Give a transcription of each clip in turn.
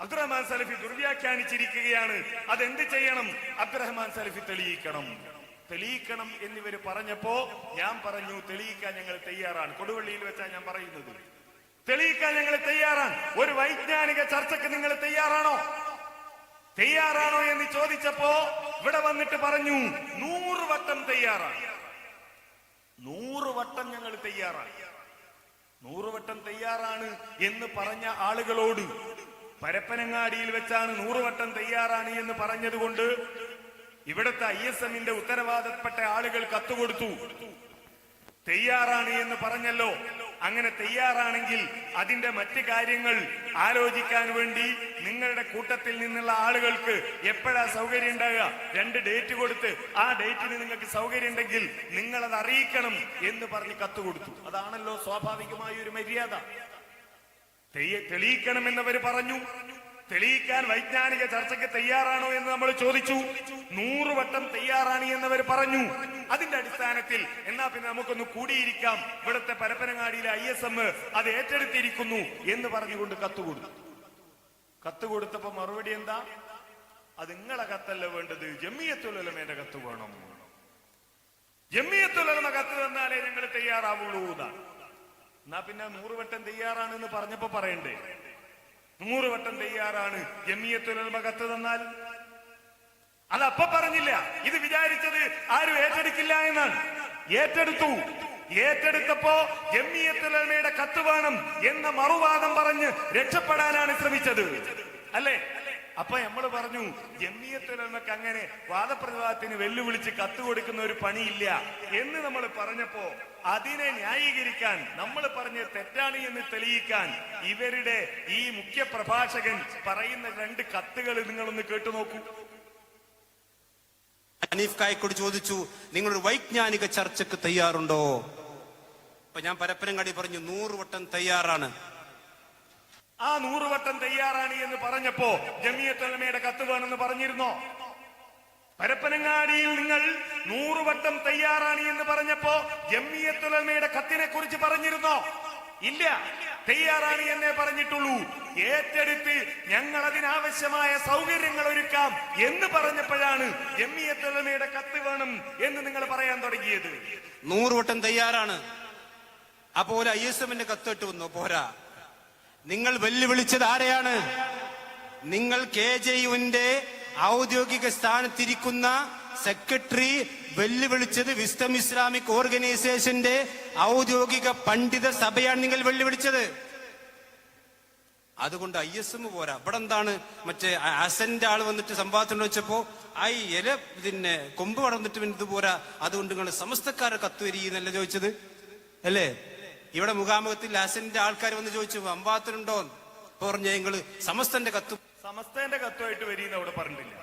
അബ്ദുറഹ്മാൻ സലഫി ദുർവ്യാഖ്യാനിച്ചിരിക്കുകയാണ്. അതെന്ത് ചെയ്യണം? അബ്ദുറഹ്മാൻ സലഫി തെളിയിക്കണം. തെളിയിക്കണം എന്നിവർ പറഞ്ഞപ്പോ ഞാൻ പറഞ്ഞു തെളിയിക്കാൻ ഞങ്ങൾ തയ്യാറാണ്. കൊടുവള്ളിയിൽ വെച്ചാ ഞാൻ പറയുന്നത്. തെളിയിക്കാൻ ഞങ്ങൾ തയ്യാറാണ്. ഒരു വൈജ്ഞാനിക ചർച്ചയ്ക്ക് നിങ്ങൾ തയ്യാറാണോ? തയ്യാറാണോ എന്ന് ചോദിച്ചപ്പോ ഇവിടെ വന്നിട്ട് പറഞ്ഞു നൂറ് വട്ടം തയ്യാറാണ്. നൂറ് വട്ടം ഞങ്ങൾ തയ്യാറാണ്. നൂറ് വട്ടം തയ്യാറാണ് എന്ന് പറഞ്ഞ ആളുകളോട് പരപ്പനങ്ങാടിയിൽ വെച്ചാണ് നൂറുവട്ടം തയ്യാറാണ് എന്ന് പറഞ്ഞതുകൊണ്ട് ഇവിടുത്തെ ഐ എസ് എമ്മിന്റെ ഉത്തരവാദപ്പെട്ട ആളുകൾ കത്തുകൊടുത്തു. തയ്യാറാണ് എന്ന് പറഞ്ഞല്ലോ. അങ്ങനെ തയ്യാറാണെങ്കിൽ അതിന്റെ മറ്റ് കാര്യങ്ങൾ ആലോചിക്കാൻ വേണ്ടി നിങ്ങളുടെ കൂട്ടത്തിൽ നിന്നുള്ള ആളുകൾക്ക് എപ്പോഴാ സൗകര്യം ഉണ്ടാകുക രണ്ട് ഡേറ്റ് കൊടുത്ത് ആ ഡേറ്റിന് നിങ്ങൾക്ക് സൗകര്യം ഉണ്ടെങ്കിൽ നിങ്ങളത് അറിയിക്കണം എന്ന് പറഞ്ഞ് കത്ത് കൊടുത്തു അതാണല്ലോ സ്വാഭാവികമായ ഒരു മര്യാദ. തെളിയിക്കണമെന്നവർ പറഞ്ഞു. തെളിയിക്കാൻ വൈജ്ഞാനിക ചർച്ചയ്ക്ക് തയ്യാറാണോ എന്ന് നമ്മൾ ചോദിച്ചു. നൂറ് വട്ടം തയ്യാറാണ് എന്നവർ പറഞ്ഞു. അതിന്റെ അടിസ്ഥാനത്തിൽ എന്നാ പിന്നെ നമുക്കൊന്ന് കൂടിയിരിക്കാം. ഇവിടുത്തെ പരപ്പനങ്ങാടിയിലെ ഐ എസ് എം അത് ഏറ്റെടുത്തിരിക്കുന്നു എന്ന് പറഞ്ഞുകൊണ്ട് കത്ത് കൊടുത്തു കത്ത് കൊടുത്തപ്പോ മറുപടി എന്താ? അത് നിങ്ങളെ കത്തല്ല വേണ്ടത്? ജമ്മിയത്തുലമേന്റെ കത്ത് വേണം. ജമ്മിയത്തുലമ കത്ത് തന്നാലേ ഞങ്ങൾ തയ്യാറാവുള്ളൂ എന്നാണ്. എന്നാ പിന്നെ നൂറ് വട്ടം തയ്യാറാണെന്ന് പറഞ്ഞപ്പോ പറയണ്ടേ? നൂറ് വട്ടം തയ്യാറാണ് ഗമ്യത്തുലൽമകത്ത് കത്ത് തന്നാൽ. അത് അപ്പൊ പറഞ്ഞില്ല. ഇത് വിചാരിച്ചത് ആരും ഏറ്റെടുക്കില്ല എന്നാണ്. ഏറ്റെടുത്തു. ഏറ്റെടുത്തപ്പോ ജമ്മിയത്തുലമയുടെ കത്ത് വേണം എന്ന മറുവാദം പറഞ്ഞ് രക്ഷപ്പെടാനാണ് ശ്രമിച്ചത്. അല്ലേ? അപ്പൊ നമ്മൾ പറഞ്ഞു ജമ്മിയത്തുലമക്ക് അങ്ങനെ വാദപ്രതിവാദത്തിന് വെല്ലുവിളിച്ച് കത്ത് കൊടുക്കുന്ന ഒരു പണിയില്ല എന്ന് നമ്മൾ പറഞ്ഞപ്പോ അതിനെ ന്യായീകരിക്കാൻ നമ്മൾ പറഞ്ഞ തെറ്റാണ് എന്ന് തെളിയിക്കാൻ ഇവരുടെ ഈ മുഖ്യ പ്രഭാഷകൻ പറയുന്ന രണ്ട് കത്തുകൾ നിങ്ങളൊന്ന് കേട്ടു നോക്കൂ. ഹനീഫ് കായക്കോട് ചോദിച്ചു നിങ്ങളൊരു വൈജ്ഞാനിക ചർച്ചക്ക് തയ്യാറുണ്ടോ? അപ്പൊ ഞാൻ പരപ്പനങ്ങാടി പറഞ്ഞു നൂറ് വട്ടം തയ്യാറാണ്. ആ നൂറുവട്ടം തയ്യാറാണ് എന്ന് പറഞ്ഞപ്പോ ജമിയത്തൊലമയുടെ കത്ത് വേണമെന്ന് പറഞ്ഞിരുന്നോ? പരപ്പനങ്ങാടിയിൽ നിങ്ങൾ നൂറുവട്ടം തയ്യാറാണ് എന്ന് പറഞ്ഞപ്പോ ജമിയത്തുലമയുടെ കത്തിനെ കുറിച്ച് പറഞ്ഞിരുന്നോ? ഇല്ല. തയ്യാറാണ് എന്നേ പറഞ്ഞിട്ടുള്ളൂ. ഏറ്റെടുത്ത് ഞങ്ങൾ അതിനാവശ്യമായ സൗകര്യങ്ങൾ ഒരുക്കാം എന്ന് പറഞ്ഞപ്പോഴാണ് ജമിയത്തുലമയുടെ കത്ത് വേണം എന്ന് നിങ്ങൾ പറയാൻ തുടങ്ങിയത്. നൂറുവട്ടം തയ്യാറാണ്. അപ്പോൾ ഐ എസ് എമ്മിന്റെ കത്തിട്ട് വന്നു? പോരാ. നിങ്ങൾ വെല്ലുവിളിച്ചത് ആരെയാണ്? നിങ്ങൾ കെ ജെ യുവിന്റെ ഔദ്യോഗിക സ്ഥാനത്തിരിക്കുന്ന സെക്രട്ടറി വെല്ലുവിളിച്ചത് വിസ്തം ഇസ്ലാമിക് ഓർഗനൈസേഷന്റെ ഔദ്യോഗിക പണ്ഡിത സഭയാണ് നിങ്ങൾ വെല്ലുവിളിച്ചത്. അതുകൊണ്ട് ഐ എസ് എം പോരാ. ഇവിടെ എന്താണ്? മറ്റേ അസന്റെ ആൾ വന്നിട്ട് സംവാദത്തിന് വെച്ചപ്പോ ഐ ഇല പിന്നെ കൊമ്പ് വളർന്നിട്ട് പിന്നെ ഇത് പോരാ. അതുകൊണ്ട് നിങ്ങൾ സമസ്തക്കാരെ കത്തുവരി എന്നല്ല ചോദിച്ചത്? അല്ലേ? ഇവിടെ മുഖാമുഖത്തിൽ ലാസിന്റെ ആൾക്കാർ വന്ന് ചോദിച്ചു എന്ന്. പറഞ്ഞ ഞങ്ങൾ സമസ്തന്റെ കത്ത്. സമസ്തന്റെ കത്തുമായിട്ട് വരിയെന്ന് അവിടെ പറഞ്ഞില്ല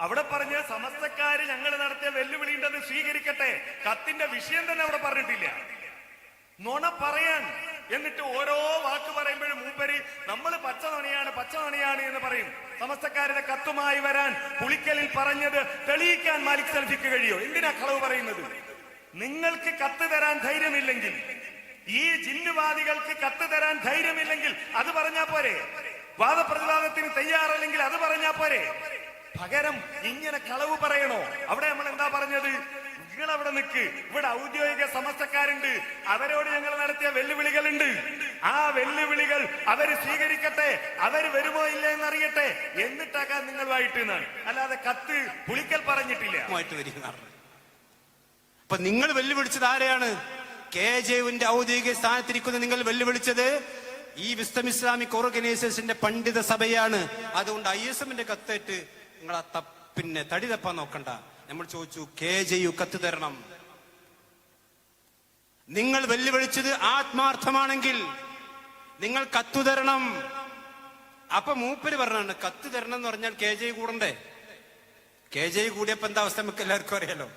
അവിടെ പറഞ്ഞ സമസ്തക്കാര് ഞങ്ങൾ നടത്തിയ വെല്ലുവിളി ഉണ്ടെന്ന് സ്വീകരിക്കട്ടെ കത്തിന്റെ വിഷയം തന്നെ അവിടെ പറഞ്ഞിട്ടില്ല. നുണ പറയാൻ എന്നിട്ട് ഓരോ വാക്ക് പറയുമ്പോഴും മൂപ്പര് നമ്മൾ പച്ച നുണയാണ് പച്ച നുണയാണ് എന്ന് പറയും. സമസ്തക്കാരുടെ കത്തുമായി വരാൻ പുളിക്കലിൽ പറഞ്ഞത് തെളിയിക്കാൻ മാലിക് സെൽഫിക്ക് കഴിയോ? എന്തിനാ കളവ് പറയുന്നത്? നിങ്ങൾക്ക് കത്ത് തരാൻ ധൈര്യമില്ലെങ്കിൽ ഈ ജിന്നുവാദികൾക്ക് കത്ത് തരാൻ ധൈര്യമില്ലെങ്കിൽ അത് പറഞ്ഞാ പോരെ? വാദപ്രതിവാദത്തിന് തയ്യാറല്ലെങ്കിൽ അത് പറഞ്ഞാ പോരെ? പകരം ഇങ്ങനെ കളവ് പറയണോ? അവിടെ നമ്മൾ എന്താ പറഞ്ഞത്? നിങ്ങൾ അവിടെ നിൽക്ക് ഇവിടെ ഔദ്യോഗിക സമസ്തക്കാരുണ്ട്. അവരോട് ഞങ്ങൾ നടത്തിയ വെല്ലുവിളികളുണ്ട്. ആ വെല്ലുവിളികൾ അവർ സ്വീകരിക്കട്ടെ അവർ വരുമോ ഇല്ല എന്നറിയട്ടെ എന്നിട്ടാക്കാൻ നിങ്ങൾ എന്നാണ്. അല്ലാതെ കത്ത് പുളിക്കൽ പറഞ്ഞിട്ടില്ല. അപ്പൊ നിങ്ങൾ വെല്ലുവിളിച്ചത് ആരെയാണ്? കെ ജെയുവിന്റെ ഔദ്യോഗിക സ്ഥാനത്തിരിക്കുന്ന നിങ്ങൾ വെല്ലുവിളിച്ചത് ഈ വിസ്തം ഇസ്ലാമിക് ഓർഗനൈസേഷന്റെ പണ്ഡിത സഭയാണ്. അതുകൊണ്ട് ഐ എസ് എമ്മിന്റെ കത്തേറ്റ് നിങ്ങൾ ആ തപ്പിന്നെ പിന്നെ തടി തപ്പാൻ നോക്കണ്ട. നമ്മൾ ചോദിച്ചു കെ ജെ യു കത്ത് തരണം. നിങ്ങൾ വെല്ലുവിളിച്ചത് ആത്മാർത്ഥമാണെങ്കിൽ നിങ്ങൾ കത്തു തരണം. അപ്പൊ മൂപ്പര് പറഞ്ഞാണ് കത്ത് തരണം എന്ന് പറഞ്ഞാൽ കെ ജെ കൂടണ്ടേ? കെ ജെ കൂടിയപ്പോ എന്താ അവസ്ഥ? നമുക്ക് എല്ലാവർക്കും അറിയാലോ.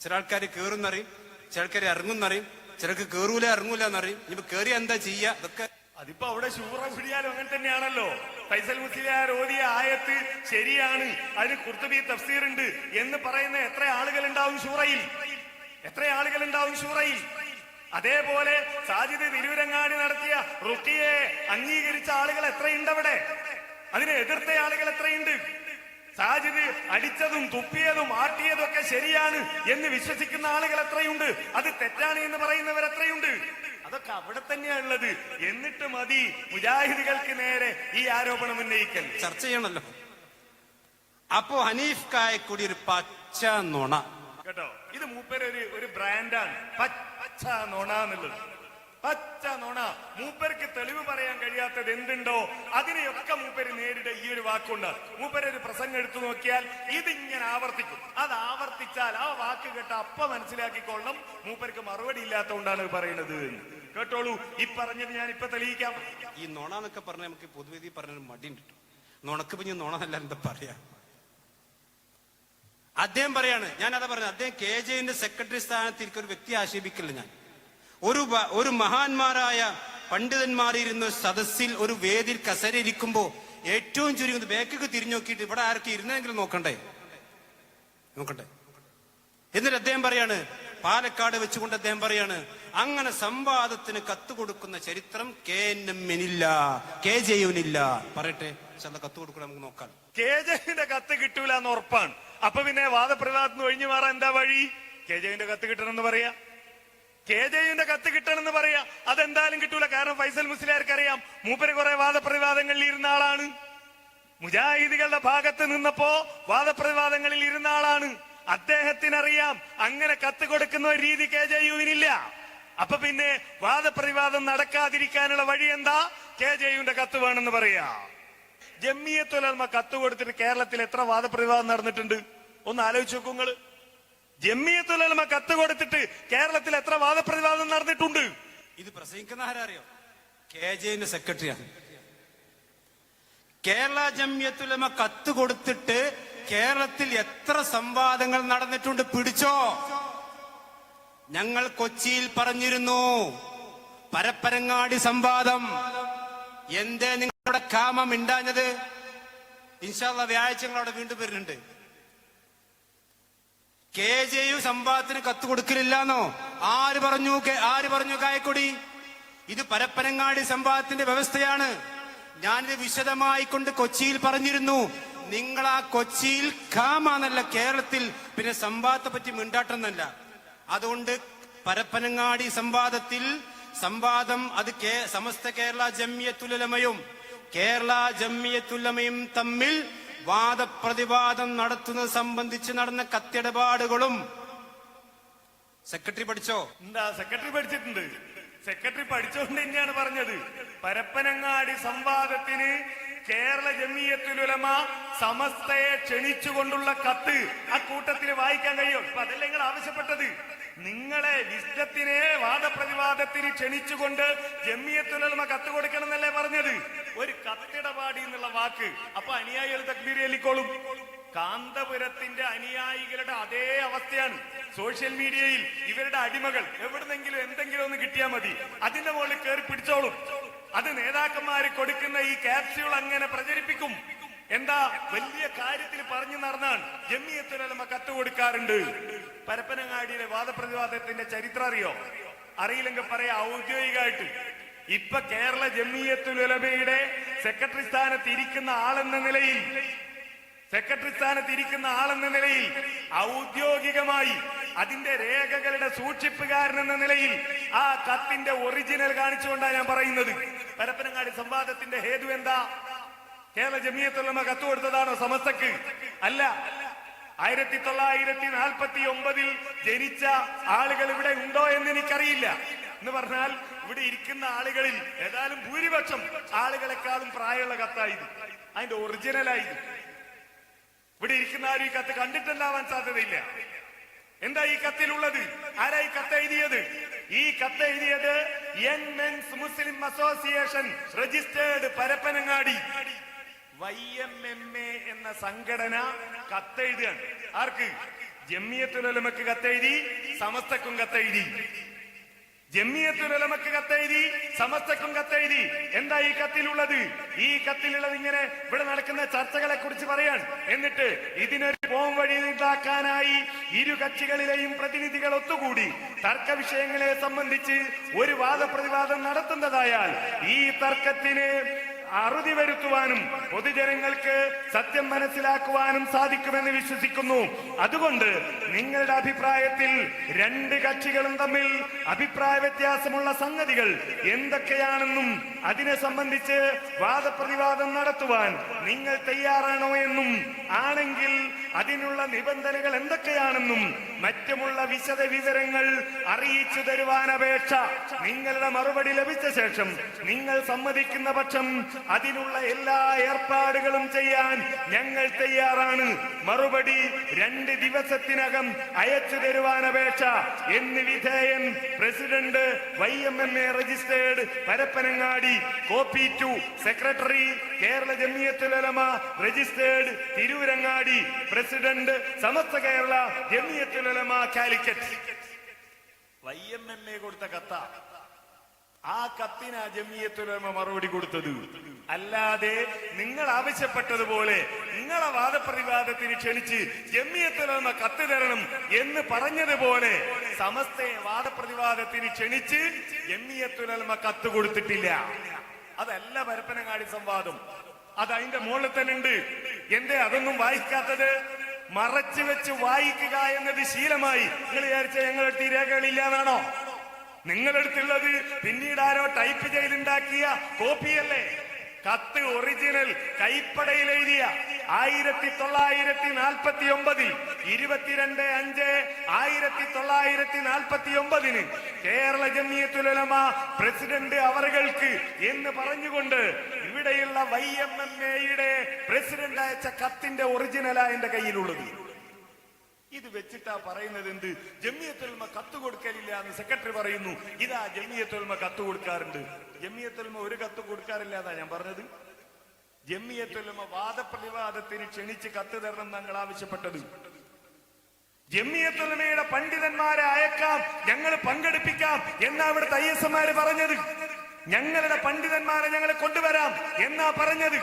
ചില ആൾക്കാർ കേറുന്നറിയും. ചില ആൾക്കാർ ഇറങ്ങുന്നറിയും ചിലക്ക് കേറൂല ഇറങ്ങൂല എന്നറിയും ഇനിയിപ്പോ കേറിയ എന്താ ചെയ്യാ? അതൊക്കെ അതിപ്പോ അവിടെ ശൂറ പിടിയാലും അങ്ങനെ തന്നെയാണല്ലോ. ഫൈസൽ മുസ്ലിയാർ ഓതിയ ആയത്ത് ശരിയാണ്. അതിന് കുർത്തുബി തഫ്സീർ ഉണ്ട് എന്ന് പറയുന്ന എത്ര ആളുകൾ ഉണ്ടാവും ശൂറയിൽ എത്ര ആളുകൾ ഉണ്ടാവും ശൂറയിൽ അതേപോലെ സാജിദ് തിരുവരങ്ങാടി നടത്തിയ റുക്കിയെ അംഗീകരിച്ച ആളുകൾ എത്രയുണ്ട് അവിടെ? അതിനെ എതിർത്ത ആളുകൾ എത്രയുണ്ട്? സാജിദ് അടിച്ചതും തുപ്പിയതും ആട്ടിയതും ഒക്കെ ശരിയാണ് എന്ന് വിശ്വസിക്കുന്ന ആളുകൾ എത്രയുണ്ട്? അത് തെറ്റാണ് എന്ന് പറയുന്നവർ എത്രയുണ്ട്? അതൊക്കെ അവിടെ തന്നെയാണ് ഉള്ളത്. എന്നിട്ട് മതി മുജാഹിദുകൾക്ക് നേരെ ഈ ആരോപണം ഉന്നയിക്കൽ. ചർച്ച ചെയ്യണല്ലോ. അപ്പോ ഹനീഫ് കായക്കൂടി ഒരു പച്ച നുണ. കേട്ടോ? ഇത് മൂപ്പര് ഒരു ഒരു ബ്രാൻഡാണ് പച്ച നുണ എന്നുള്ളത്. പച്ച നുണ. മൂപ്പർക്ക് തെളിവ് പറയാൻ കഴിയാത്തത് എന്തുണ്ടോ? അതിനെയൊക്കെ മൂപ്പര് നേരിട ഈ ഒരു വാക്കുണ്ട്. മൂപ്പര് ഒരു പ്രസംഗം എടുത്തു നോക്കിയാൽ ഇതിങ്ങനെ ആവർത്തിക്കും. അത് ആവർത്തിച്ചാൽ ആ വാക്ക് കേട്ട അപ്പ മനസ്സിലാക്കിക്കൊള്ളണം മൂപ്പർക്ക് മറുപടി ഇല്ലാത്തതുകൊണ്ടാണ് പറയുന്നത് കേട്ടോളൂ ഈ പറഞ്ഞത് ഞാൻ ഇപ്പൊ തെളിയിക്കാം. ഈ നുണ എന്നൊക്കെ പറഞ്ഞ നമുക്ക് പൊതുവേദി പറഞ്ഞ മടി കിട്ടും. നുണക്ക് പിന്നെ നുണ അല്ല എന്താ പറയാ? അദ്ദേഹം പറയാണ് ഞാൻ അതാ പറഞ്ഞത് അദ്ദേഹം കെ ജെന്റെ സെക്രട്ടറി സ്ഥാനത്തിരിക്കുന്ന ഒരു വ്യക്തി ആക്ഷേപിക്കില്ല ഞാൻ. ഒരു ഒരു മഹാന്മാരായ പണ്ഡിതന്മാരിരുന്ന സദസ്സിൽ ഒരു വേദിയിൽ കസര ഇരിക്കുമ്പോ ഏറ്റവും ചുരുങ്ങുന്നത് ബേക്കൊക്കെ തിരിഞ്ഞു നോക്കിയിട്ട് ഇവിടെ ആർക്ക് ഇരുന്നെങ്കിലും നോക്കണ്ടേ? നോക്കണ്ടേ? എന്നിട്ട് അദ്ദേഹം പറയാണ് പാലക്കാട് വെച്ചുകൊണ്ട് അദ്ദേഹം പറയാണ് അങ്ങനെ സംവാദത്തിന് കത്ത് കൊടുക്കുന്ന ചരിത്രം കെ എൻ എമ്മിനില്ല കെ ജെയുവിനില്ല പറയട്ടെ ചെന്ന കത്ത് കൊടുക്കണം നമുക്ക് നോക്കാം. കെ ജെവിന്റെ കത്ത് കിട്ടൂല എന്ന് ഉറപ്പാണ്. അപ്പൊ പിന്നെ വാദപ്രതിവാദത്തിന് ഒഴിഞ്ഞു മാറാൻ എന്താ വഴി? കെ ജെവിന്റെ കത്ത് കിട്ടണം എന്ന് പറയാ. കെ ജെയുവിന്റെ കത്ത് കിട്ടണമെന്ന് പറയാ. അതെന്തായാലും കിട്ടൂല. കാരണം ഫൈസൽ മുസ്ലിയാർക്ക് അറിയാം മൂപ്പര് കുറെ വാദപ്രതിവാദങ്ങളിൽ ഇരുന്ന ആളാണ്. മുജാഹിദികളുടെ ഭാഗത്ത് നിന്നപ്പോ വാദപ്രതിവാദങ്ങളിൽ ഇരുന്ന ആളാണ്. അദ്ദേഹത്തിനറിയാം അങ്ങനെ കത്ത് കൊടുക്കുന്ന ഒരു രീതി കെ ജെ യുവിനില്ല അപ്പൊ പിന്നെ വാദപ്രതിവാദം നടക്കാതിരിക്കാനുള്ള വഴി എന്താ? കെ ജെ യുവിന്റെ കത്ത് വേണമെന്ന് പറയാ. ജമ്മിയത്തുലമ കത്ത് കൊടുത്തിട്ട് കേരളത്തിൽ എത്ര വാദപ്രതിവാദം നടന്നിട്ടുണ്ട്? ഒന്ന് ആലോചിച്ച് നോക്കൂ നിങ്ങൾ. ജമ്മിയത്തുലമ കത്ത് കൊടുത്തിട്ട് കേരളത്തിൽ എത്ര വാദപ്രതിവാദം നടന്നിട്ടുണ്ട്? ഇത് പ്രസംഗിക്കുന്ന ആരറിയോ? കെ ജെന്റെ സെക്രട്ടറിയാണ്. കേരള ജമ്യത്തുലമ കത്ത് കൊടുത്തിട്ട് കേരളത്തിൽ എത്ര സംവാദങ്ങൾ നടന്നിട്ടുണ്ട് പിടിച്ചോ? ഞങ്ങൾ കൊച്ചിയിൽ പറഞ്ഞിരുന്നു പരപ്പരങ്ങാടി സംവാദം. എന്തേ നിങ്ങളുടെ കാമം ഇണ്ടാഞ്ഞത് ഇൻഷാല്ല വ്യാഴ്ച ഞങ്ങളവിടെ വീണ്ടും വരുന്നുണ്ട്. കെ ജെ യു സംവാദത്തിന് കത്ത് കൊടുക്കലില്ലാന്നോ? ആര് പറഞ്ഞു? ആര് പറഞ്ഞു കായക്കൊടി? ഇത് പരപ്പനങ്ങാടി സംവാദത്തിന്റെ വ്യവസ്ഥയാണ്. ഞാനിത് വിശദമായി കൊണ്ട് കൊച്ചിയിൽ പറഞ്ഞിരുന്നു. നിങ്ങൾ ആ കൊച്ചിയിൽ കാമാന്നല്ല കേരളത്തിൽ പിന്നെ സംവാദത്തെ പറ്റി മിണ്ടാട്ടെന്നല്ല. അതുകൊണ്ട് പരപ്പനങ്ങാടി സംവാദത്തിൽ സംവാദം അത് സമസ്ത കേരള ജമ്യത്തുലമയും കേരള ജമ്യത്തുലമയും തമ്മിൽ വാദപ്രതിവാദം നടത്തുന്നത് സംബന്ധിച്ച് നടന്ന കത്തിടപാടുകളും സെക്രട്ടറി പഠിച്ചോ? എന്താ സെക്രട്ടറി പഠിച്ചിട്ടുണ്ട്. സെക്രട്ടറി പഠിച്ചുകൊണ്ട് തന്നെയാണ് പറഞ്ഞത്. പരപ്പനങ്ങാടി സംവാദത്തിന് കേരള ജമീയത്തുലമ സമസ്തയെ ക്ഷണിച്ചുകൊണ്ടുള്ള കത്ത് ആ കൂട്ടത്തിൽ വായിക്കാൻ കഴിയും. ഇപ്പൊ അതല്ല നിങ്ങൾ ആവശ്യപ്പെട്ടത്? നിങ്ങളെ വിശ്വത്തിനെ വാദപ്രതിവാദത്തിന് ക്ഷണിച്ചുകൊണ്ട് ജമ്മിയത്തുലമ കത്ത് കൊടുക്കണം എന്നല്ലേ പറഞ്ഞത്? ഒരു കത്തിടപാടി എന്നുള്ള വാക്ക്. അപ്പൊ അനുയായികൾ തക്ബീർ ചൊല്ലിക്കോളും കാന്തപുരത്തിന്റെ അനുയായികളുടെ അതേ അവസ്ഥയാണ് സോഷ്യൽ മീഡിയയിൽ. ഇവരുടെ അടിമകൾ എവിടുന്നെങ്കിലും എന്തെങ്കിലും ഒന്ന് കിട്ടിയാൽ മതി. അതിന്റെ മുകളിൽ കയറി പിടിച്ചോളും. അത് നേതാക്കന്മാര് കൊടുക്കുന്ന ഈ ക്യാപ്സ്യൂൾ അങ്ങനെ പ്രചരിപ്പിക്കും. എന്താ? വലിയ കാര്യത്തിൽ പറഞ്ഞു നടന്നാണ്. ജമ്മിയത്തുലമ കത്ത് കൊടുക്കാറുണ്ട്. പരപ്പനങ്ങാടിയിലെ വാദപ്രതിവാദത്തിന്റെ ചരിത്രം അറിയോ? അറിയില്ലെങ്കിൽ പറയാ ഔദ്യോഗികമായിട്ട്. ഇപ്പൊ കേരള ജമ്മിയത്തുലമയുടെ സെക്രട്ടറി സ്ഥാനത്ത് ഇരിക്കുന്ന ആളെന്ന നിലയിൽ സെക്രട്ടറി സ്ഥാനത്ത് ഇരിക്കുന്ന ആളെന്ന നിലയിൽ ഔദ്യോഗികമായി അതിന്റെ രേഖകളുടെ സൂക്ഷിപ്പുകാരൻ എന്ന നിലയിൽ ആ കത്തിന്റെ ഒറിജിനൽ കാണിച്ചുകൊണ്ടാണ് ഞാൻ പറയുന്നത്. പരപ്പനങ്ങാടി സംവാദത്തിന്റെ ഹേതു എന്താ? കേരള ജമിയത്തുള്ളമ കത്ത് കൊടുത്തതാണോ സമസ്തക്ക്? അല്ല. ആയിരത്തി തൊള്ളായിരത്തി നാൽപ്പത്തി ഒമ്പതിൽ ജനിച്ച ആളുകൾ ഇവിടെ ഉണ്ടോ എന്ന് എനിക്കറിയില്ല. എന്ന് പറഞ്ഞാൽ ഇവിടെ ഇരിക്കുന്ന ആളുകളിൽ ഏതായാലും ഭൂരിപക്ഷം ആളുകളെക്കാളും പ്രായമുള്ള കത്തായത് അതിന്റെ ഒറിജിനലായത് ഇവിടെ ഇരിക്കുന്ന ആരും ഈ കത്ത് കണ്ടിട്ടുണ്ടാവാൻ സാധ്യതയില്ല. എന്താ ഈ കത്തിലുള്ളത്? ആരാ ഈ കത്ത് എഴുതിയത്? ഈ കത്ത് എഴുതിയത് young men's Muslim association registered Parappanangadi. Y M M A എന്ന സംഘടന കത്തെഴുതുകയാണ്. ആർക്ക്? ജമ്മിയത്തുലമക്ക് കത്തെഴുതി സമസ്തക്കും കത്തെഴുതി. ജമ്മിയത്തുലമക്ക് കത്തെഴുതി സമസ്തക്കും കത്തെഴുതി. എന്താ ഈ കത്തിലുള്ളത്? ഈ കത്തിലുള്ളത് ഇങ്ങനെ ഇവിടെ നടക്കുന്ന ചർച്ചകളെ കുറിച്ച് പറയാൻ എന്നിട്ട് ഇതിനൊരു പോം വഴി ഉണ്ടാക്കാനായി ഇരു കക്ഷികളിലെയും പ്രതിനിധികൾ ഒത്തുകൂടി തർക്ക വിഷയങ്ങളെ സംബന്ധിച്ച് ഒരു വാദപ്രതിവാദം നടത്തുന്നതായാൽ ഈ തർക്കത്തിന് അറുതി വരുത്തുവാനും പൊതുജനങ്ങൾക്ക് സത്യം മനസ്സിലാക്കുവാനും സാധിക്കുമെന്ന് വിശ്വസിക്കുന്നു. അതുകൊണ്ട് നിങ്ങളുടെ അഭിപ്രായത്തിൽ രണ്ട് കക്ഷികളും തമ്മിൽ അഭിപ്രായ വ്യത്യാസമുള്ള സംഗതികൾ എന്തൊക്കെയാണെന്നും അതിനെ സംബന്ധിച്ച് വാദപ്രതിവാദം നടത്തുവാൻ നിങ്ങൾ തയ്യാറാണോ എന്നും ആണെങ്കിൽ അതിനുള്ള നിബന്ധനകൾ എന്തൊക്കെയാണെന്നും മറ്റുമുള്ള വിശദ വിവരങ്ങൾ അറിയിച്ചു തരുവാൻ അപേക്ഷ. നിങ്ങളുടെ മറുപടി ലഭിച്ച ശേഷം നിങ്ങൾ സമ്മതിക്കുന്ന പക്ഷം അതിനുള്ള എല്ലാ ഏർപ്പാടുകളും ചെയ്യാൻ ഞങ്ങൾ തയ്യാറാണ്. മറുപടി രണ്ട് ദിവസത്തിനകം അയച്ചു തരുവാൻ അപേക്ഷ. എന്ന് വിധേയൻ president Y M M A registered Parappanangadi copy to secretary Kerala Jamiathul Ulama registered Tirurangadi president Samastha Kerala Jamiathul Ulama Calicut Y M കൊടുത്ത കത്ത. ആ കത്തിന് അജമിയത്തുലമ ജമിയത്തുലമ മറുപടി കൊടുത്തത്. അല്ലാതെ നിങ്ങൾ ആവശ്യപ്പെട്ടതുപോലെ നിങ്ങളെ വാദപ്രതിവാദത്തിന് ക്ഷണിച്ച് ജമിയത്തുലമ കത്ത് തരണം എന്ന് പറഞ്ഞതുപോലെ സമസ്തയെ വാദപ്രതിവാദത്തിന് ക്ഷണിച്ച് ജമിയത്തുലമ കത്ത് കൊടുത്തിട്ടില്ല. അതല്ല പരപ്പനങ്ങാടി സംവാദം. അത് അതിന്റെ മുകളിൽ തന്നെ ഉണ്ട്. എന്തേ? അതൊന്നും വായിക്കാത്തത്? മറച്ചു വെച്ച് വായിക്കുക എന്നത് ശീലമായി. നിങ്ങൾ വിചാരിച്ച ഞങ്ങളടുത്ത് ഈ രേഖകളില്ല എന്നാണോ? നിങ്ങളെടുത്തുള്ളത് പിന്നീട് ആരോ ടൈപ്പ് ചെയ്തുണ്ടാക്കിയ കോപ്പിയല്ലേ കത്ത് ഒറിജിനൽ കൈപ്പടയിൽ എഴുതിയ ആയിരത്തി തൊള്ളായിരത്തി നാൽപ്പത്തി ഒമ്പതിൽ ഇരുപത്തിരണ്ട് അഞ്ച് ആയിരത്തി തൊള്ളായിരത്തി നാൽപ്പത്തി ഒമ്പതിന് കേരള ജമിയത്തുലമ പ്രസിഡന്റ് അവറുകൾക്ക് എന്ന് പറഞ്ഞുകൊണ്ട് ഇവിടെയുള്ള വൈ എം എം എയുടെ പ്രസിഡന്റ് അയച്ച കത്തിന്റെ ഒറിജിനലാ എന്റെ കയ്യിലുള്ളത്. ഇത് വെച്ചിട്ടാ പറയുന്നത് എന്ത്? ജമിയത്തുൽമ കത്ത് കൊടുക്കലില്ല എന്ന് സെക്രട്ടറി പറയുന്നു. ഇതാ ജമിയത്തുൽമ കത്ത് കൊടുക്കാറുണ്ട്. ജമിയത്തുൽമ ഒരു കത്ത് കൊടുക്കാറില്ല എന്നാ ഞാൻ പറഞ്ഞത്? ജമിയത്തുൽമ വാദപ്രതിവാദത്തിന് ക്ഷണിച്ച് കത്ത് തരണം ഞങ്ങൾ ആവശ്യപ്പെട്ടത്. ജമിയത്തുൽമയുടെ പണ്ഡിതന്മാരെ അയക്കാം ഞങ്ങൾ പങ്കെടുപ്പിക്കാം എന്നാ അവിടെ തയ്യസന്മാര് പറഞ്ഞത്? ഞങ്ങളുടെ പണ്ഡിതന്മാരെ ഞങ്ങൾ കൊണ്ടുവരാം എന്നാ പറഞ്ഞത്.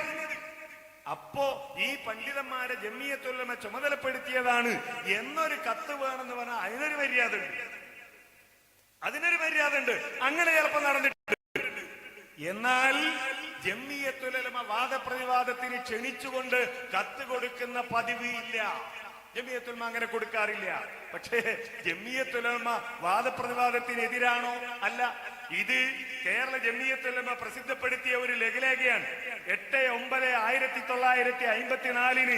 അപ്പോ ഈ പണ്ഡിതന്മാരെ ജമ്മിയത്തുല്ലമ ചുമതലപ്പെടുത്തിയതാണ് എന്നൊരു കത്ത് വേണമെന്ന് പറഞ്ഞാൽ അതിനൊരു മര്യാദ ഉണ്ട് അതിനൊരു മര്യാദ ഉണ്ട് അങ്ങനെ ചിലപ്പോ നടന്നിട്ടുണ്ട്. എന്നാൽ ജമ്മിയത്തുലമ വാദപ്രതിവാദത്തിന് ക്ഷണിച്ചുകൊണ്ട് കത്ത് കൊടുക്കുന്ന പതിവ് ഇല്ല. ജമിയത്തുൽമ അങ്ങനെ കൊടുക്കാറില്ല. പക്ഷേ ജമിയത്തുലമ വാദപ്രതിവാദത്തിനെതിരാണോ? അല്ല. ഇത് കേരള ജമിയത്തുലമ പ്രസിദ്ധപ്പെടുത്തിയ ഒരു ലഘുലേഖയാണ്. എട്ട് ഒമ്പത് ആയിരത്തി തൊള്ളായിരത്തി അമ്പത്തിനാലിന്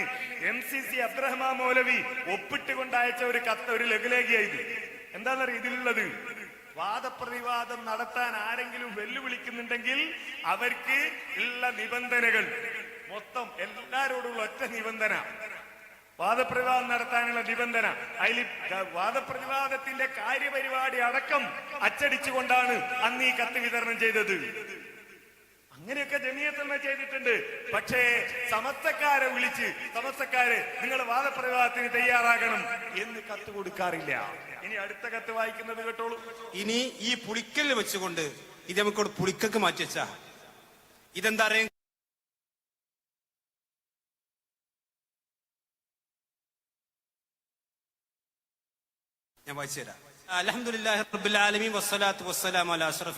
എം സി സി അബ്രഹ്മ മൗലവി ഒപ്പിട്ടുകൊണ്ട് അയച്ച ഒരു കത്ത് ഒരു ലഘുലേഖയായത് എന്താണെന്നറിയ ഇതിലുള്ളത്? വാദപ്രതിവാദം നടത്താൻ ആരെങ്കിലും വെല്ലുവിളിക്കുന്നുണ്ടെങ്കിൽ അവർക്ക് ഉള്ള നിബന്ധനകൾ. മൊത്തം എല്ലാരോടുള്ള ഒറ്റ നിബന്ധന. വാദപ്രതിവാദം നടത്താനുള്ള നിബന്ധന. അതിൽ വാദപ്രതിവാദത്തിന്റെ കാര്യപരിപാടി അടക്കം അച്ചടിച്ചുകൊണ്ടാണ് അന്ന് ഈ കത്ത് വിതരണം ചെയ്തത്. അങ്ങനെയൊക്കെ ജമീയത്തമ്മ ചെയ്തിട്ടുണ്ട്. പക്ഷേ സമസ്തക്കാരെ വിളിച്ച് സമസ്തക്കാര് നിങ്ങൾ വാദപ്രതിവാദത്തിന് തയ്യാറാകണം എന്ന് കത്ത് കൊടുക്കാറില്ല. ഇനി അടുത്ത കത്ത് വായിക്കുന്നത് കേട്ടോളൂ. ഇനി ഈ പുളിക്കൽ വെച്ചുകൊണ്ട് ഇത് നമുക്കോട് പുളിക്കക്ക് മാറ്റി വെച്ചാ. ഇതെന്താ ഞാൻ വായിച്ചു തരാം. ആലമീൻ വസ്സലാത്തു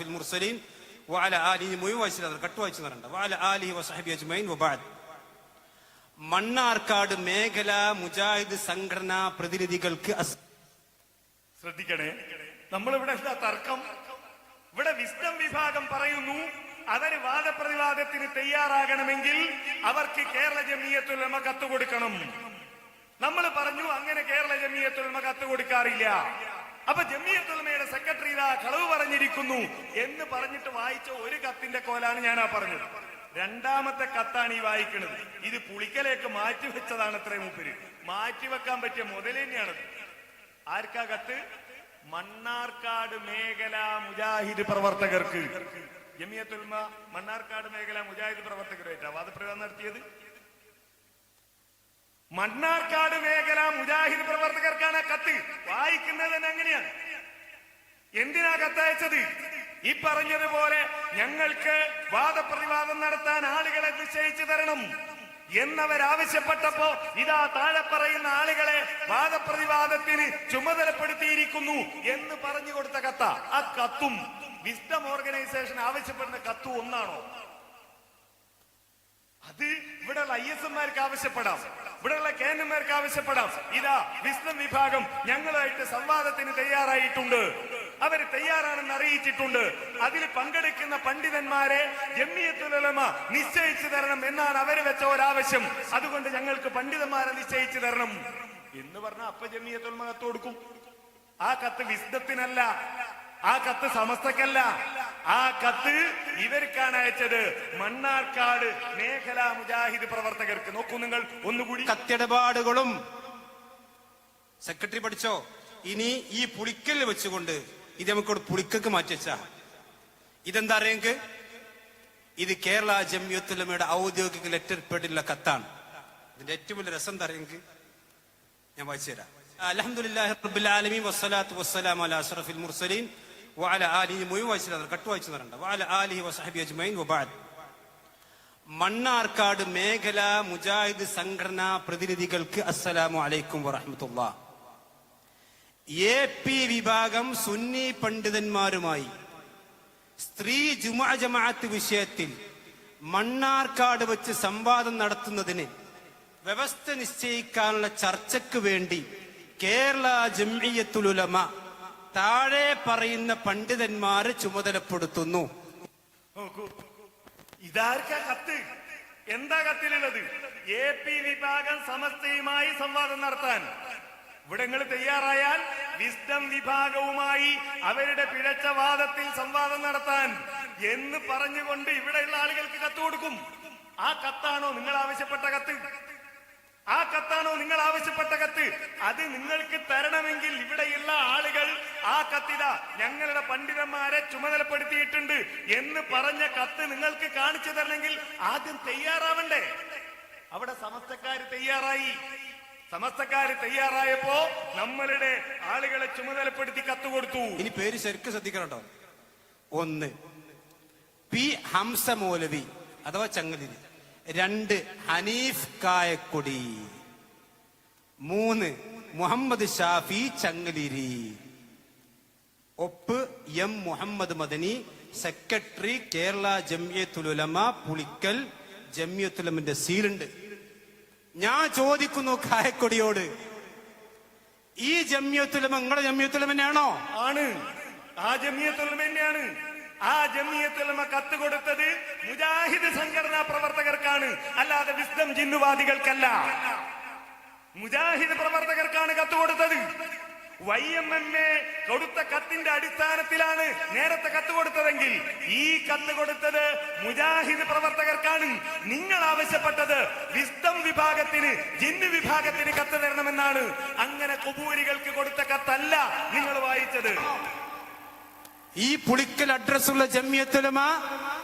മുർസലീൻ ആലിഹി മണ്ണാർക്കാട് മേഖല മുജാഹിദ് സംഘടനാ പ്രതിനിധികൾക്ക് ശ്രദ്ധിക്കണേ. നമ്മളിവിടെ തർക്കം. ഇവിടെ വിസ്ഡം വിഭാഗം പറയുന്നു അവർ വാദപ്രതിവാദത്തിന് തയ്യാറാകണമെങ്കിൽ അവർക്ക് കേരള ജമീയത്തുലമ കത്ത് കൊടുക്കണം. നമ്മൾ പറഞ്ഞു അങ്ങനെ കേരള ജമിയത്തുൽമ കത്ത് കൊടുക്കാറില്ല. അപ്പൊ ജമിയത്തുൽമയുടെ സെക്രട്ടറി ഇതാ കളവ് പറഞ്ഞിരിക്കുന്നു എന്ന് പറഞ്ഞിട്ട് വായിച്ച ഒരു കത്തിന്റെ കോലാണ് ഞാൻ ആ പറഞ്ഞത്. രണ്ടാമത്തെ കത്താണ് ഈ വായിക്കുന്നത് ഇത് പുളിക്കലേക്ക് മാറ്റിവെച്ചതാണ് അത്രയും മുപ്പര്. മാറ്റിവെക്കാൻ പറ്റിയ മുതൽ തന്നെയാണത് ആർക്കാ കത്ത്? മണ്ണാർക്കാട് മേഖല മുജാഹിദ് പ്രവർത്തകർക്ക്. ജമിയത്തുൽമ മണ്ണാർക്കാട് മേഖല മുജാഹിദ് പ്രവർത്തകരായിട്ടാ വാദപ്രയോഗം നടത്തിയത്. മണ്ണാർക്കാട് മേഖല മുജാഹിദ് പ്രവർത്തകർക്കാണ് കത്ത്. വായിക്കുന്നത് തന്നെ അങ്ങനെയാണ്. എന്തിനാ കത്തയച്ചത്? ഈ പറഞ്ഞതുപോലെ ഞങ്ങൾക്ക് വാദപ്രതിവാദം നടത്താൻ ആളുകളെ നിശ്ചയിച്ചു തരണം. എന്നവരാവശ്യപ്പെട്ടപ്പോ ഇതാ താഴെ പറയുന്ന ആളുകളെ വാദപ്രതിവാദത്തിന് ചുമതലപ്പെടുത്തിയിരിക്കുന്നു എന്ന് പറഞ്ഞു കൊടുത്ത കത്ത. ആ കത്തും വിസ്ഡം ഓർഗനൈസേഷൻ ആവശ്യപ്പെടുന്ന കത്തു ഒന്നാണോ? അത് ഇവിടെയുള്ള ഐ എസ് എമാർക്ക് ആവശ്യപ്പെടാം. ഇവിടെയുള്ള കെ എൻ എംമാർക്ക് ആവശ്യപ്പെടാം. ഇതാ വിസ്ലം വിഭാഗം ഞങ്ങളായിട്ട് സംവാദത്തിന് തയ്യാറായിട്ടുണ്ട്. അവർ തയ്യാറാണെന്ന് അറിയിച്ചിട്ടുണ്ട്. അതിൽ പങ്കെടുക്കുന്ന പണ്ഡിതന്മാരെ ജമ്മിയത്തുലമ നിശ്ചയിച്ചു തരണം എന്നാണ് അവർ വെച്ച ഒരാവശ്യം. അതുകൊണ്ട് ഞങ്ങൾക്ക് പണ്ഡിതന്മാരെ നിശ്ചയിച്ചു തരണം. എന്ന് പറഞ്ഞാൽ അപ്പ ജമ്മിയത്തുലമ കത്ത് കൊടുക്കും. ആ കത്ത് വിസ്ഡത്തിനല്ല ആ കത്ത് സമസ്തക്കല്ല. ആ കത്ത് ഇവർക്കാണ് അയച്ചത്. മണ്ണാർക്കാട് മേഖലാ മുജാഹിദ് പ്രവർത്തകർക്ക്. നോക്കൂ നിങ്ങൾ ഒന്നുകൂടി. കത്തിടപാടുകളും സെക്രട്ടറി പഠിച്ചോ? ഇനി ഈ പുളിക്കൽ വെച്ചുകൊണ്ട് ഇത് നമുക്കോട് പുളിക്കക്ക് മാറ്റിവെച്ച ഇതെന്താ അറിയെങ്കിൽ ഇത് കേരള ജമ്യത്തുലമയുടെ ഔദ്യോഗിക ലെറ്റർ പേഡിലുള്ള കത്താണ്. ഇതിന്റെ ഏറ്റവും വലിയ രസം എന്താ ഞാൻ വായിച്ചു തരാം. അലഹമുല്ലാ റബ്ബിൽ ആലമീൻ വസ്സലാത്തു വസ്സലാം അലാ അഷറഫുൽ മുർസലീൻ. വഅല ആലിഹി മുഴുവൻ വായിച്ചു തരാം കട്ട് വായിച്ചു തരണ്ട വാല ആലിഹി അജ്മൈൻ വബാദ് മണ്ണാർക്കാട് മേഖല മുജാഹിദ് സംഘടനാ പ്രതിനിധികൾക്ക് അസ്സലാമു അലൈക്കും വറഹമത്തുള്ള. എ പി വിഭാഗം സുന്നി പണ്ഡിതന്മാരുമായി സ്ത്രീ ജുമാ ജമാഅത്ത് വിഷയത്തിൽ മണ്ണാർക്കാട് വെച്ച് സംവാദം നടത്തുന്നതിന് വ്യവസ്ഥ നിശ്ചയിക്കാനുള്ള ചർച്ചയ്ക്ക് വേണ്ടി കേരള ജംഇയ്യത്തുലുലമ താഴെ പറയുന്ന പണ്ഡിതന്മാരെ ചുമതലപ്പെടുത്തുന്നു. ഇതാർക്കാ കത്ത്? എന്താ കത്തിലുള്ളത്? എ പി വിഭാഗം സമസ്തയുമായി സംവാദം നടത്താൻ. ഇവിടെ നിങ്ങൾ തയ്യാറായാൽ വിസ്ഡം വിഭാഗവുമായി അവരുടെ പിഴച്ച വാദത്തിൽ സംവാദം നടത്താൻ എന്ന് പറഞ്ഞുകൊണ്ട് ഇവിടെയുള്ള ആളുകൾക്ക് കത്ത് കൊടുക്കും. ആ കത്താണോ നിങ്ങൾ ആവശ്യപ്പെട്ട കത്ത്? ആ കത്താണോ നിങ്ങൾ ആവശ്യപ്പെട്ട കത്ത്? അത് നിങ്ങൾക്ക് തരണമെങ്കിൽ ഇവിടെയുള്ള ആളുകൾ ആ കത്തിത ഞങ്ങളുടെ പണ്ഡിതന്മാരെ ചുമതലപ്പെടുത്തിയിട്ടുണ്ട് എന്ന് പറഞ്ഞ കത്ത് നിങ്ങൾക്ക് കാണിച്ചു തരണമെങ്കിൽ ആദ്യം തയ്യാറാവണ്ടേ. അവിടെ സമസ്തക്കാര് തയ്യാറായി. സമസ്തക്കാര് തയ്യാറായപ്പോ നമ്മളുടെ ആളുകളെ ചുമതലപ്പെടുത്തി കത്ത് കൊടുത്തു. ഇനി പേര് ശരിക്കും ശ്രദ്ധിക്കണം ഒന്ന്. പി ഹംസ മൗലവി അഥവാ ചങ്ങലിരി. രണ്ട് ഹനീഫ് കായക്കൊടി. മൂന്ന് മുഹമ്മദ് ഷാഫി ചങ്ങലിരി. ഒപ്പ് എം മുഹമ്മദ് മദനി സെക്രട്ടറി കേരള ജമ്യത്തുലമ പുളിക്കൽ ജമ്യത്തുലമിന്റെ സീലുണ്ട്. ഞാൻ ചോദിക്കുന്നു കായക്കൊടിയോട് ഈ ജമ്യത്തുലമ നിങ്ങളുടെ ജമ്യത്തുലമന്നെയാണോ ആണ്. ആ ജമിയത്തുലമ തന്നെയാണ്. ആ ജമിയത്തുലമ കത്ത് കൊടുത്തത് മുജാഹിദ് സംഘടനാ പ്രവർത്തകർക്കാണ്. അല്ലാതെ വിസ്തം ജിന്നുവാദികൾക്കല്ല. മുജാഹിദ് പ്രവർത്തകർക്കാണ് കത്ത് കൊടുത്തത്. വൈ എം എം എ കൊടുത്ത കത്തിന്റെ അടിസ്ഥാനത്തിലാണ് നേരത്തെ കത്ത് കൊടുത്തതെങ്കിൽ ഈ കത്ത് കൊടുത്തത് മുജാഹിദ് പ്രവർത്തകർക്കാണ്. നിങ്ങൾ ആവശ്യപ്പെട്ടത് വിസ്തം വിഭാഗത്തിന് ജിന്ന് വിഭാഗത്തിന് കത്ത് തരണമെന്നാണ്. അങ്ങനെ കുബൂരികൾക്ക് കൊടുത്ത കത്തല്ല നിങ്ങൾ വായിച്ചത്. ഈ പുളിക്കൽ അഡ്രസ്സുള്ള ജമ്മിയത്തുലമ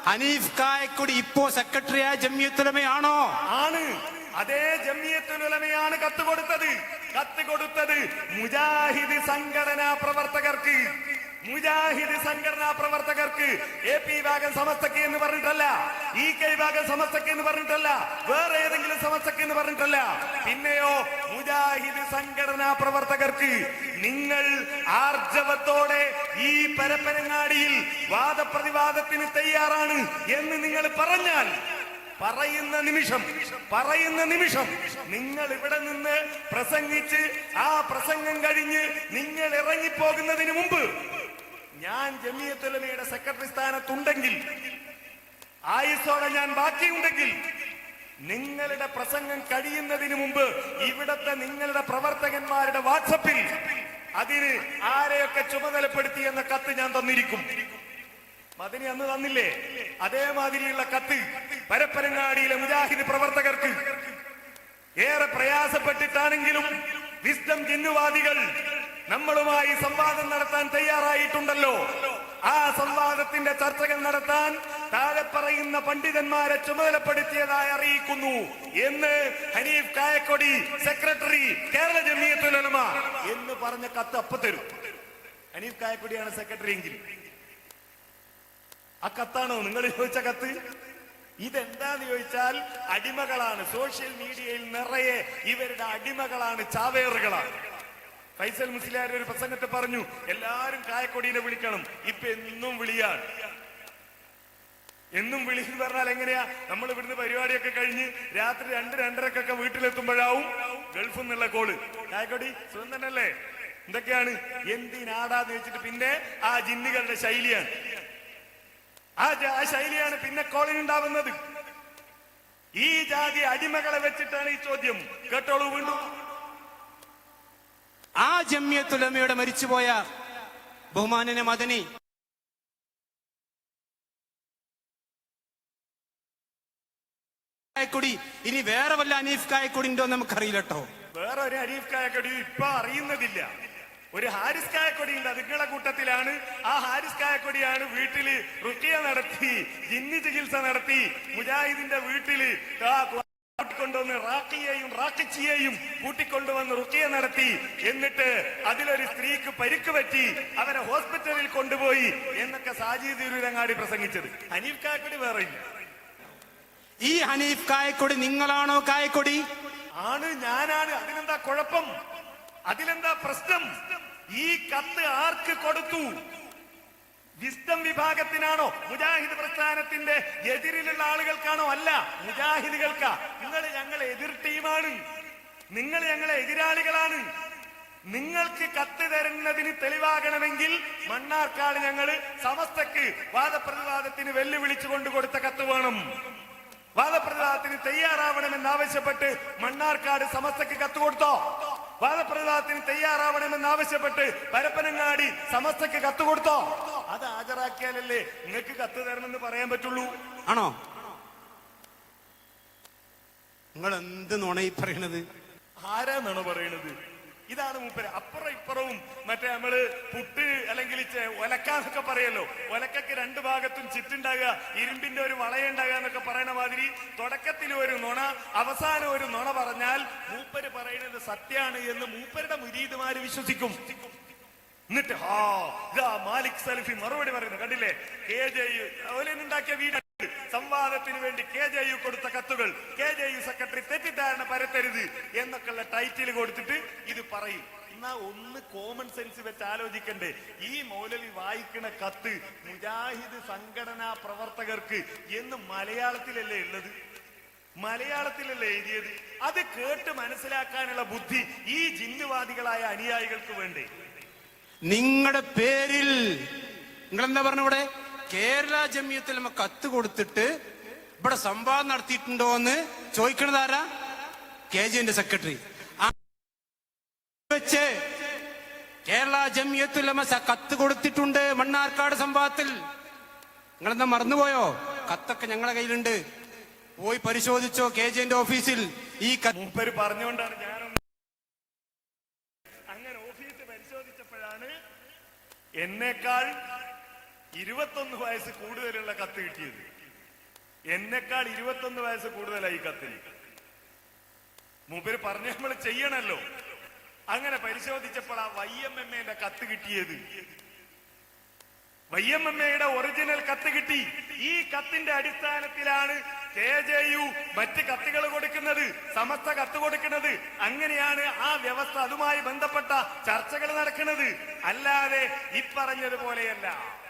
അനീഫ് കായക്കൊടി ഇപ്പോ സെക്രട്ടറിയായ ജമ്മിയത്തുലമയാണോ? ആണ്. അതേ ജമിയത്തുലമയാണ് കത്ത് കൊടുത്തത്. കത്ത് കൊടുത്തത് മുജാഹിദ് സംഘടനാ പ്രവർത്തകർക്ക്. മുജാഹിദ് സംഘടനാ പ്രവർത്തകർക്ക് എ പി വിഭാഗം സമസ്തക്ക് എന്ന് പറഞ്ഞിട്ടല്ല. ഇ കെ വിഭാഗം സമസ്തക്ക് എന്ന് പറഞ്ഞിട്ടല്ല. വേറെ ഏതെങ്കിലും സമസ്തക്ക് എന്ന് പറഞ്ഞിട്ടല്ല. പിന്നെയോ മുജാഹിദ് സംഘടനാ പ്രവർത്തകർക്ക് നിങ്ങൾ ആർജവത്തോടെ ഈ പരപ്പനങ്ങാടിയിൽ വാദപ്രതിവാദത്തിന് തയ്യാറാണ് എന്ന് നിങ്ങൾ പറഞ്ഞാൽ പറയുന്ന നിമിഷം പറയുന്ന നിമിഷം നിങ്ങൾ ഇവിടെ നിന്ന് പ്രസംഗിച്ച് ആ പ്രസംഗം കഴിഞ്ഞ് നിങ്ങൾ ഇറങ്ങിപ്പോകുന്നതിന് മുമ്പ് ഞാൻ ജമിയത്തുലമയുടെ സെക്രട്ടറി സ്ഥാനത്തുണ്ടെങ്കിൽ ആയുസോടെ ഞാൻ ബാക്കിയുണ്ടെങ്കിൽ നിങ്ങളുടെ പ്രസംഗം കഴിയുന്നതിന് മുമ്പ് ഇവിടത്തെ നിങ്ങളുടെ പ്രവർത്തകന്മാരുടെ വാട്സപ്പിൽ അതിന് ആരെയൊക്കെ ചുമതലപ്പെടുത്തി എന്ന കത്ത് ഞാൻ തന്നിരിക്കും. മദിനി അന്ന് തന്നില്ലേ? അതേമാതിരിയുള്ള കത്ത് പരപ്പരങ്ങാടിയിലെ മുജാഹിദ് പ്രവർത്തകർക്ക്. ഏറെ പ്രയാസപ്പെട്ടിട്ടാണെങ്കിലും വിസ്ഡം ജിന്നുവാദികൾ നമ്മളുമായി സംവാദം നടത്താൻ തയ്യാറായിട്ടുണ്ടല്ലോ. ആ സംവാദത്തിന്റെ ചർച്ചകൾ നടത്താൻ താഴെ പറയുന്ന പണ്ഡിതന്മാരെ ചുമതലപ്പെടുത്തിയതായി അറിയിക്കുന്നു എന്ന് ഹനീഫ് കായക്കൊടി സെക്രട്ടറി കേരള ജമിയത്തുലമ എന്ന് പറഞ്ഞ കത്ത് അപ്പ തരും. ഹനീഫ് കായക്കൊടിയാണ് സെക്രട്ടറി എങ്കിൽ. ആ കത്താണോ? നിങ്ങൾ ചോദിച്ച കത്ത്? ഇതെന്താന്ന് ചോദിച്ചാൽ അടിമകളാണ്. സോഷ്യൽ മീഡിയയിൽ നിറയെ ഇവരുടെ അടിമകളാണ് ചാവേറുകളാണ്. ഫൈസൽ മുസ്ലിയാർ ഒരു പ്രസംഗത്തെ പറഞ്ഞു എല്ലാരും കായക്കൊടിനെ വിളിക്കണം. ഇപ്പൊ എന്നും വിളിയാണ്. എന്നും വിളിച്ചു പറഞ്ഞാൽ എങ്ങനെയാ? നമ്മൾ ഇവിടുന്ന് പരിപാടിയൊക്കെ കഴിഞ്ഞ് രാത്രി രണ്ട് രണ്ടരക്കൊക്കെ വീട്ടിലെത്തുമ്പോഴാവും ഗൾഫിൽ നിന്നുള്ള കോൾ കായക്കൊടി സുഖം എന്തൊക്കെയാണ്? എന്തിനാടാന്ന് വെച്ചിട്ട് പിന്നെ ആ ജിന്നുകളുടെ ശൈലിയാണ്. ആ ആ ശൈലിയാണ് പിന്നെ കോളിന് ഉണ്ടാവുന്നത്. ഈ ജാതി അടിമകളെ വെച്ചിട്ടാണ് ഈ ചോദ്യം. കേട്ടോളൂ വീണ്ടും. ആ ജമ്യത്തുലമയുടെ മരിച്ചുപോയ ബഹുമാനന മദനി കായക്കൊടി. ഇനി വേറെ വല്ല അനീഫ് കായക്കൊടി ഉണ്ടോ കേട്ടോ വേറെ ഒരു ഹരീഫ് കായക്കൊടി ഇപ്പൊ അറിയുന്നതില്ല. ഒരു ഹാരിസ് കായക്കൊടി ഉണ്ട്. അതുങ്ങളെ കൂട്ടത്തിലാണ്. ആ ഹാരിസ് കായക്കൊടിയാണ് വീട്ടിൽ റുക്കിയ നടത്തി ജിന്നി ചികിത്സ നടത്തി മുജാഹിദിന്റെ വീട്ടിൽ ആ കൂട്ടിക്കൊണ്ടുവന്ന് റാക്കിയെയും റാക്കിച്ചിയെയും കൂട്ടിക്കൊണ്ടുവന്ന് റുക്കിയ നടത്തി. എന്നിട്ട് അതിലൊരു സ്ത്രീക്ക് പരിക്ക് പറ്റി അവരെ ഹോസ്പിറ്റലിൽ കൊണ്ടുപോയി എന്നൊക്കെ സാജി തിരൂരങ്ങാടി പ്രസംഗിച്ചത്. ഹനീഫ് കായക്കൊടി വേറെ ഇല്ല. ഈ ഹനീഫ് കായക്കൊടി നിങ്ങളാണോ കായക്കൊടി? ആണ് ഞാനാണ്. അതിനെന്താ കുഴപ്പം? അതിലെന്താ പ്രശ്നം? ഈ കത്ത് ആർക്ക് കൊടുത്തു? വിസ്തം വിഭാഗത്തിനാണോ? മുജാഹിദ് പ്രസ്ഥാനത്തിന്റെ എതിരിലുള്ള ആളുകൾക്കാണോ അല്ല മുജാഹിദുകൾക്കാ. നിങ്ങൾ ഞങ്ങളെ എതിർ ടീമാണ്. നിങ്ങൾ ഞങ്ങളെ എതിരാളികളാണ്. നിങ്ങൾക്ക് കത്ത് തരുന്നതിന് തെളിവാകണമെങ്കിൽ മണ്ണാർക്കാട് ഞങ്ങൾ സമസ്തക്ക് വാദപ്രതിവാദത്തിന് വെല്ലുവിളിച്ചു കൊണ്ട് കൊടുത്ത കത്ത് വേണം. വാദപ്രതിവാദത്തിന് തയ്യാറാവണമെന്ന് ആവശ്യപ്പെട്ട് മണ്ണാർക്കാട് സമസ്തക്ക് കത്ത് കൊടുത്തോ? വാദപ്രതിവാദത്തിന് തയ്യാറാവണമെന്ന് ആവശ്യപ്പെട്ട് പരപ്പനങ്ങാടി സമസ്തക്ക് കത്ത് കൊടുത്തോ? അത് ഹാജരാക്കിയാലല്ലേ നിങ്ങൾക്ക് കത്ത് തരണമെന്ന് പറയാൻ പറ്റുള്ളൂ. ആണോ? നിങ്ങൾ എന്ത് നുണ ഈ പറയണത്? ആരാന്നാണോ പറയണത്? ഇതാണ് മൂപ്പര്. അപ്പുറം ഇപ്പുറവും മറ്റേ നമ്മൾ പുട്ട് അല്ലെങ്കിൽ ഒലക്കാന്നൊക്കെ പറയല്ലോ. ഒലക്കക്ക് രണ്ട് ഭാഗത്തും ചിറ്റുണ്ടാകുക ഇരുമ്പിന്റെ ഒരു വളയുണ്ടാകുക എന്നൊക്കെ പറയണ മാതിരി തുടക്കത്തിൽ ഒരു നുണ അവസാനം ഒരു നുണ പറഞ്ഞാൽ മൂപ്പര് പറയുന്നത് സത്യാണ് എന്ന് മൂപ്പരുടെ മുരീദുമാര് വിശ്വസിക്കും. എന്നിട്ട് ഹാ ഇതാ മാലിക് സലഫി മറുപടി പറയുന്നു. കണ്ടില്ലേ? കെ ജെ ഉണ്ടാക്കിയ വീട് സംവാദത്തിന് വേണ്ടി കെ ജെ യു കൊടുത്ത കത്തുകൾ. കെ ജെ യു സെക്രട്ടറി തെറ്റിദ്ധാരണ പരത്തരുത് എന്നൊക്കെയുള്ള ടൈറ്റിൽ കൊടുത്തിട്ട് ഇത് പറയും. എന്നാ ഒന്ന് കോമൺ സെൻസ് വെച്ച് ആലോചിക്കണ്ടേ. ഈ മൗലവി വായിക്കുന്ന കത്ത് മുജാഹിദ് സംഘടനാ പ്രവർത്തകർക്ക് എന്ന് മലയാളത്തിലല്ലേ ഉള്ളത്? മലയാളത്തിലല്ലേ എഴുതിയത്? അത് കേട്ട് മനസ്സിലാക്കാനുള്ള ബുദ്ധി ഈ ജിന്നുവാദികളായ അനുയായികൾക്ക് വേണ്ടേ? നിങ്ങളുടെ പേരിൽ നിങ്ങൾ എന്താ പറഞ്ഞ ഇവിടെ? കേരള ജമിയത്തിൽ നമ്മ കത്ത് കൊടുത്തിട്ട് ഇവിടെ സംവാദം നടത്തിയിട്ടുണ്ടോ എന്ന് ചോദിക്കണത് ആരാ? കെ ജിന്റെ സെക്രട്ടറി. വെച്ച് കേരള ജമിയത്തുലമ കത്ത് കൊടുത്തിട്ടുണ്ട് മണ്ണാർക്കാട് സംവാദത്തിൽ. നിങ്ങളെന്താ മറന്നുപോയോ? കത്തൊക്കെ ഞങ്ങളെ കയ്യിലുണ്ട്. പോയി പരിശോധിച്ചോ കെ ജിന്റെ ഓഫീസിൽ. ഈ മൂപ്പര് പറഞ്ഞുകൊണ്ടാണ് ഞാനൊന്ന് അങ്ങനെ ഓഫീസ് പരിശോധിച്ചപ്പോഴാണ് എന്നേക്കാൾ ഇരുപത്തൊന്ന് വയസ്സ് കൂടുതലുള്ള കത്ത് കിട്ടിയത്. എന്നെക്കാൾ ഇരുപത്തൊന്ന് വയസ്സ് കൂടുതലായി കത്തിന്. മൂപ്പര് പറഞ്ഞ നമ്മൾ ചെയ്യണല്ലോ. അങ്ങനെ പരിശോധിച്ചപ്പോൾ ആ വൈ എം എം എന്റെ കത്ത് കിട്ടിയത്. വൈ എം എം എയുടെ ഒറിജിനൽ കത്ത് കിട്ടി. ഈ കത്തിന്റെ അടിസ്ഥാനത്തിലാണ് കെ ജെ യു മറ്റ് കത്തുകൾ കൊടുക്കുന്നത് സമസ്ത കത്ത് കൊടുക്കുന്നത്. അങ്ങനെയാണ് ആ വ്യവസ്ഥ അതുമായി ബന്ധപ്പെട്ട ചർച്ചകൾ നടക്കുന്നത്. അല്ലാതെ ഈ ഇപ്പറഞ്ഞതുപോലെയല്ല